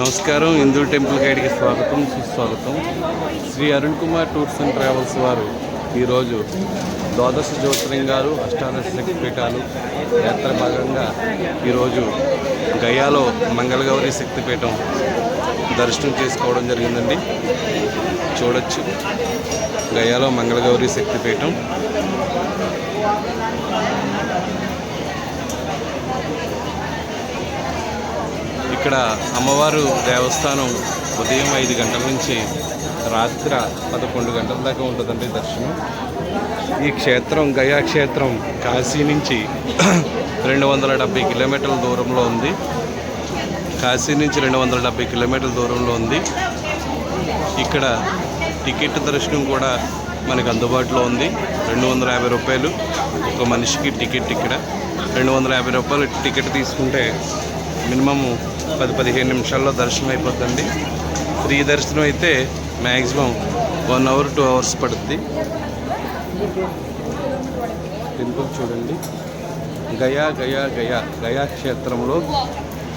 నమస్కారం హిందూ టెంపుల్ గైడ్కి స్వాగతం సుస్వాగతం. Shri Arun Kumar tours and travels వారు ఈరోజు ద్వాదశ జ్యోతిర్లింగాలు అష్టాదశ శక్తిపీఠాలు యాత్ర భాగంగా ఈరోజు గయాలో మంగళగౌరి శక్తిపీఠం దర్శనం చేసుకోవడం జరిగిందండి. చూడొచ్చు. గయాలో మంగళగౌరి శక్తిపీఠం. ఇక్కడ అమ్మవారు దేవస్థానం ఉదయం ఐదు గంటల నుంచి రాత్రి పదకొండు గంటల దాకా ఉంటుందండి దర్శనం. ఈ క్షేత్రం గయా క్షేత్రం కాశీ నుంచి రెండు వందల డెబ్బై కిలోమీటర్ల దూరంలో ఉంది. కాశీ నుంచి రెండు వందల డెబ్బై కిలోమీటర్ల దూరంలో ఉంది. ఇక్కడ టికెట్ దర్శనం కూడా మనకు అందుబాటులో ఉంది. రెండు వందల యాభై రూపాయలు ఒక మనిషికి టికెట్ ఇక్కడ. రెండు వందల యాభై రూపాయలు టికెట్ తీసుకుంటే మినిమం పది పదిహేను నిమిషాల్లో దర్శనం అయిపోతుంది ఫ్రీ దర్శనం అయితే maximum one hour two hours పడుతుంది టెంపుల్ చూడండి. గయా గయా గయా గయా క్షేత్రంలో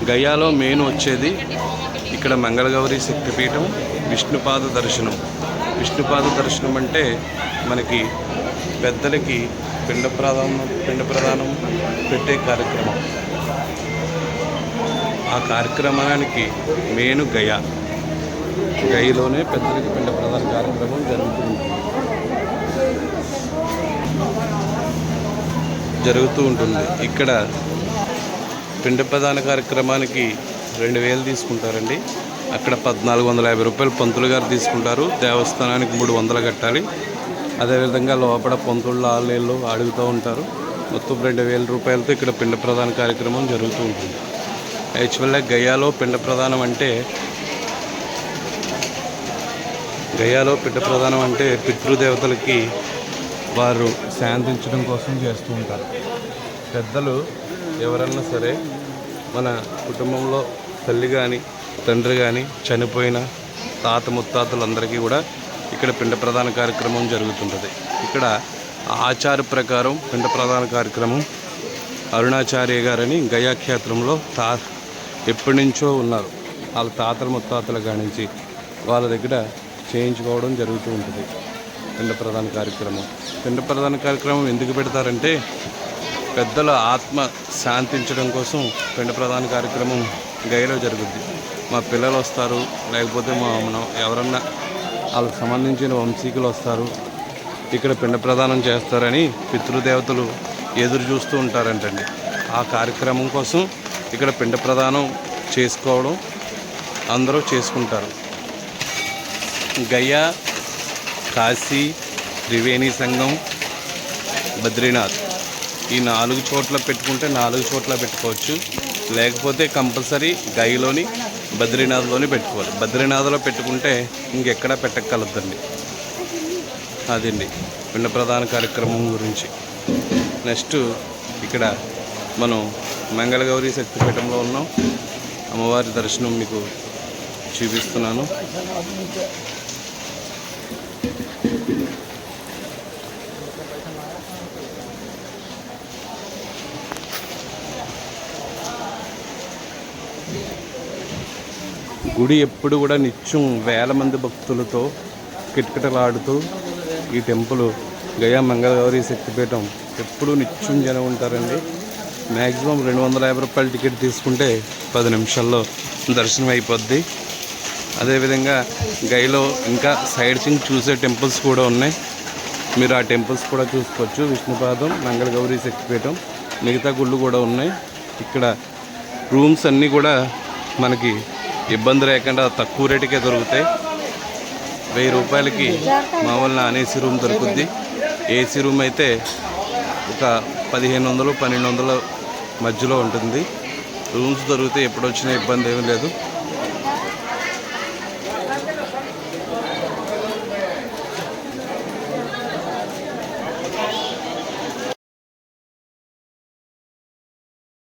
గయాలో మెయిన్ వచ్చేది ఇక్కడ మంగళగౌరి శక్తిపీఠం విష్ణుపాద దర్శనం. విష్ణుపాద దర్శనం అంటే మనకి పెద్దలకి పిండ ప్రధానం పిండ ప్రధానం పెట్టే కార్యక్రమం. ఆ కార్యక్రమానికి మెయిన్ గయ. గయలోనే పెద్దలకి పిండ ప్రధాన కార్యక్రమం జరుగుతుంది. జరుగుతూ ఉంటుంది. ఇక్కడ పిండ ప్రధాన కార్యక్రమానికి రెండు వేలు తీసుకుంటారండి. అక్కడ పద్నాలుగు వందల యాభై రూపాయలు పంతులు గారు తీసుకుంటారు. దేవస్థానానికి మూడు వందలు కట్టాలి. అదేవిధంగా లోపల పంతుళ్ళు ఆలయాలు అడుగుతూ ఉంటారు. మొత్తం రెండు వేల రూపాయలతో ఇక్కడ పిండ ప్రధాన కార్యక్రమం జరుగుతూ ఉంటుంది. యాక్చువల్గా గయాలో పిండ ప్రధానం అంటే గయాలో పిండ ప్రధానం అంటే పితృదేవతలకి వారు శాంతించడం కోసం చేస్తూ ఉంటారు. పెద్దలు ఎవరన్నా సరే మన కుటుంబంలో తల్లి కానీ తండ్రి కానీ చనిపోయిన తాత ముత్తాతలందరికీ కూడా ఇక్కడ పిండ ప్రధాన కార్యక్రమం జరుగుతుంటుంది. ఇక్కడ ఆచార ప్రకారం పిండ ప్రధాన కార్యక్రమం అరుణాచార్య గారని గయా క్షేత్రంలో తా ఎప్పటి నుంచో ఉన్నారు. వాళ్ళ తాతల ముత్తాతల కానించి వాళ్ళ దగ్గర చేయించుకోవడం జరుగుతూ ఉంటుంది. పిండ ప్రధాన కార్యక్రమం. పిండ ప్రధాన కార్యక్రమం ఎందుకు పెడతారంటే పెద్దల ఆత్మ శాంతించడం కోసం పిండ ప్రధాన కార్యక్రమం గైలో జరుగుద్ది. మా పిల్లలు వస్తారు లేకపోతే మా మనం ఎవరన్నా వాళ్ళకి సంబంధించిన వంశీకులు వస్తారు ఇక్కడ పిండ ప్రదానం చేస్తారని పితృదేవతలు ఎదురు చూస్తూ ఉంటారంటండి. ఆ కార్యక్రమం కోసం ఇక్కడ పిండ ప్రదానం చేసుకోవడం అందరూ చేసుకుంటారు. గయా కాశీ త్రివేణి సంఘం బద్రీనాథ్. ఈ నాలుగు చోట్ల పెట్టుకుంటే నాలుగు చోట్ల పెట్టుకోవచ్చు. లేకపోతే కంపల్సరీ గైలోని బద్రీనాథ్లోని పెట్టుకోవాలి. బద్రీనాథ్లో పెట్టుకుంటే ఇంకెక్కడా పెట్టగలదండి అదండి పిండ ప్రధాన కార్యక్రమం గురించి. నెక్స్ట్ ఇక్కడ మనం మంగళగౌరి శక్తిపీఠంలో ఉన్నాం. అమ్మవారి దర్శనం మీకు చూపిస్తున్నాను. గుడి ఎప్పుడు కూడా నిత్యం వేల మంది భక్తులతో కిటకిటలాడుతూ ఈ టెంపుల్ గయా మంగళగౌరి శక్తిపీఠం ఎప్పుడు నిత్యం జనం ఉంటారండి. మ్యాక్సిమం రెండు వందల యాభై రూపాయల టికెట్ తీసుకుంటే పది నిమిషాల్లో దర్శనం అయిపోద్ది. అదేవిధంగా గైలో ఇంకా సైడ్ సింగ్ చూసే టెంపుల్స్ కూడా ఉన్నాయి. మీరు ఆ టెంపుల్స్ కూడా చూసుకోవచ్చు. విష్ణుపాదం మంగళగౌరి శక్తిపీఠం మిగతా గుళ్ళు కూడా ఉన్నాయి. ఇక్కడ రూమ్స్ అన్నీ కూడా మనకి ఇబ్బంది లేకుండా తక్కువ రేటుకే దొరుకుతాయి. వెయ్యి రూపాయలకి మామూలు నాన్ ఏసీ రూమ్ దొరుకుద్ది. ఏసీ రూమ్ అయితే ఒక పదిహేను వందలు పన్నెండు వందల మధ్యలో ఉంటుంది. రూమ్స్ దొరికితే ఎప్పుడొచ్చినా ఇబ్బంది ఏమీ లేదు.